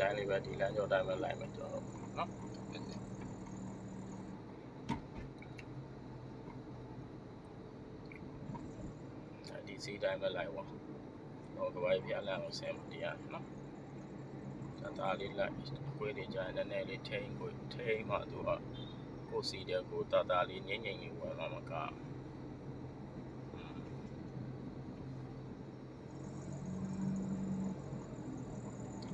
တိုင်းလေးပဲဒီလမ်းကြောတိုင်းပဲလိုက်မယ်ကျွန်တော်တို့နော်အဲဒီစီတိုင်းပဲလိုက်ပါဟိုကဘာကြီးပြလမ်းကိုဆင်းတရားနော်သာသာလေးလိုက်ကိုယ်တွေကြာနေနေလေးထိန်ကိုထိန်မှသူကကိုစီတဲ့ကိုတာတာလေးငိမ့်ငိမ့်လေးဝင်တော့မက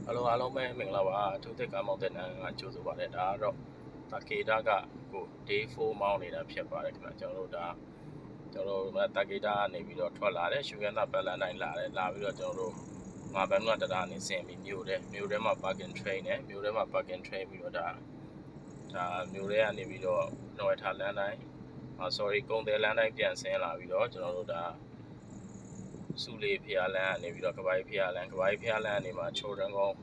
အလုံးအားလုံးပဲမင်္ဂလာပါအထူးသစ်ကမောက်တဲ့နန်းကကြိုဆိုပါတယ်ဒါကတော့တာကေတာကကို day 4မောင်းနေတာဖြစ်ပါတယ်ခင်ဗျကျွန်တော်တို့ဒါကျွန်တော်တို့တာကေတာကနေပြီးတော့ထွက်လာတယ်ရှူကန်တာပလန်တိုင်းလာတယ်လာပြီးတော့ကျွန်တော်တို့ငါဘန်ကတရားနေဆင်ပြီးမြို့တယ်မြို့ထဲမှာ parking train နဲ့မြို့ထဲမှာ parking train ပြီးတော့ဒါဒါမြို့ထဲကနေပြီးတော့နော်ထားလမ်းတိုင်းအာ sorry ကုန်းတယ်လမ်းတိုင်းပြန်ဆင်းလာပြီးတော့ကျွန်တော်တို့ဒါ စုလေးဖျားလန်းကနေပြီးတော့ကပိုင်ဖျားလန်းကပိုင်ဖျားလန်းနေမှာချိုရန်ကုန်း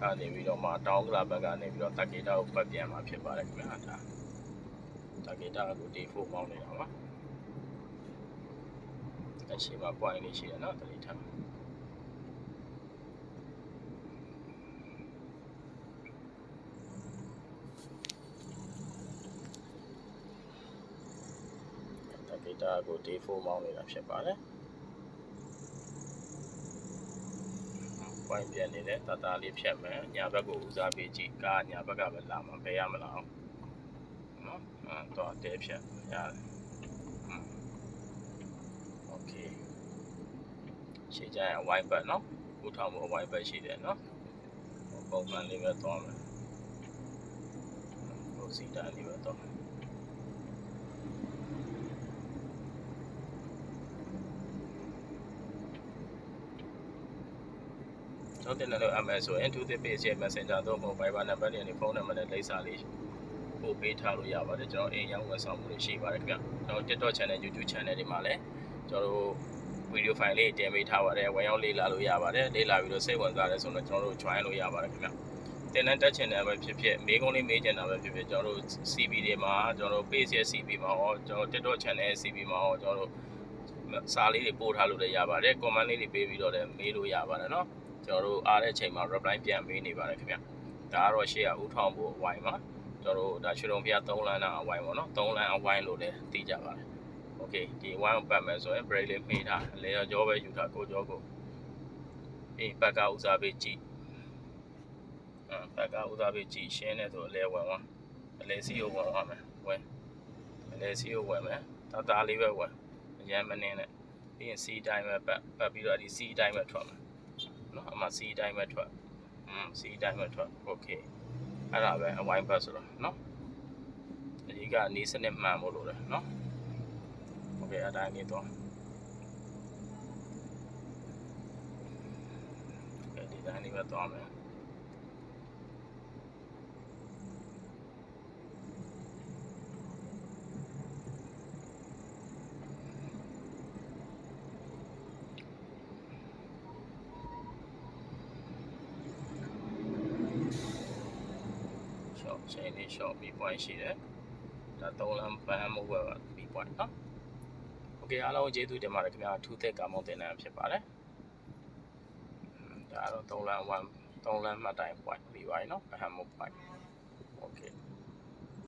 ကနေပြီးတော့မှတောင်းကလာဘက်ကနေပြီးတော့တက္ကေတာကိုပတ်ပြန်มาဖြစ်ပါတယ်ခင်ဗျာဒါတက္ကေတာကိုဒီဖို့မောင်းနေတာပါအရှိမ point လေးရှိတယ်နော်တတိထားတက္ကေတာကိုဒီဖို့မောင်းနေတာဖြစ်ပါတယ် ပွိုင်းပြန်နေတဲ့တတားလေးဖြတ်မယ်ညာဘက်ကိုဦးစားပေးကြည့်ကားညာဘက်ကပဲလာမှာဘယ်ရမလားနော်အဲတော့တဲဖြတ်ရတယ်โอเคရှေ့ကျရင်ဝိုင်းဘက်နော်ဦးထောင်မှုဝိုင်းဘက်ရှိတယ်နော်ပုံမှန်လေးပဲသွားမယ်ဟိုစီတာလေးပဲသွားမယ် န်တော်တင်တယ်လို့အမယ်ဆိုရင် to the page ရဲ့ messenger တော့မဟုတ် Viber နံပါတ်တွေနဲ့ဖုန်းနံပါတ်နဲ့လိပ်စာလေးပို့ပေးထားလို့ရပါတယ်ကျွန်တော်အိမ်ရောက်ဝန်ဆောင်မှုတွေရှိပါတယ်ခင်ဗျကျွန်တော် TikTok channel YouTube channel တွေမှာလည်းကျွန်တော်တို့ဗီဒီယိုဖိုင်လေးတင်ပေးထားပါတယ်ဝင်ရောက်လေ့လာလို့ရပါတယ်လေ့လာပြီးတော့စိတ်ဝင်စားတယ်ဆိုတော့ကျွန်တော်တို့ join လို့ရပါတယ်ခင်ဗျတင်တဲ့တက်ချင်တယ်ပဲဖြစ်ဖြစ်မေးခွန်းလေးမေးချင်တာပဲဖြစ်ဖြစ်ကျွန်တော်တို့ CV တွေမှာကျွန်တော်တို့ page ရဲ့ CV မှာရောကျွန်တော် TikTok channel ရဲ့ CV မှာရောကျွန်တော်တို့စာလေးတွေပို့ထားလို့လည်းရပါတယ် comment လေးတွေပေးပြီးတော့လည်းမေးလို့ရပါတယ်เนาะ ကျွန်တော်တို့အားတဲ့အချိန်မှာ reply ပြန်ပေးနေပါတယ်ခင်ဗျဒါကတော့ရှေ့ကဥထောင်းဖို့အဝိုင်းပါကျွန်တော်တို့ဒါရွှေတုံဖျား3လမ်းတာအဝိုင်းပေါ့နော်3လမ်းအဝိုင်းလို့လည်းသိကြပါတယ်โอเคဒီဝိုင်းကိုပတ်မယ်ဆိုရင် break လေးမှီထားလေကြောပဲယူထားကိုကြောကိုအေးဘက်ကဥစားပေးကြည့်အဲဘက်ကဥစားပေးကြည့်ရှင်းနေဆိုအလဲဝင်သွားအလဲစီကိုဝင်သွားမယ်ဝင်အလဲစီကိုဝင်မယ်တာတာလေးပဲဝင်အရန်မနေနဲ့ပြီးရင်စီတိုင်းပဲပတ်ပတ်ပြီးတော့ဒီစီတိုင်းပဲထွက်မယ် နော်အမစီတိုင်းပဲထွက်อืมစီတိုင်းပဲထွက်โอเคအဲ့ဒါပဲအဝိုင်းဘတ်ဆိုတော့နော်အကြီးကအနည်းစနစ်မှန်ဖို့လိုတယ်နော်โอเคအတိုင်းနေတော့โอเคဒီတိုင်းနေပဲသွားမယ် ချိန်လေး short B point ရှိတယ်ဒါ3လမ်းပန်းမိုးဘက်ပါ B point နော် Okay အားလုံးကျေးဇူးတင်ပါတယ်ခင်ဗျာထူးသက်ကာမောင်းတင်တာဖြစ်ပါတယ်ဒါတော့3လမ်း1 3လမ်းမှတ်တိုင် point B point နော်ပန်းမိုး point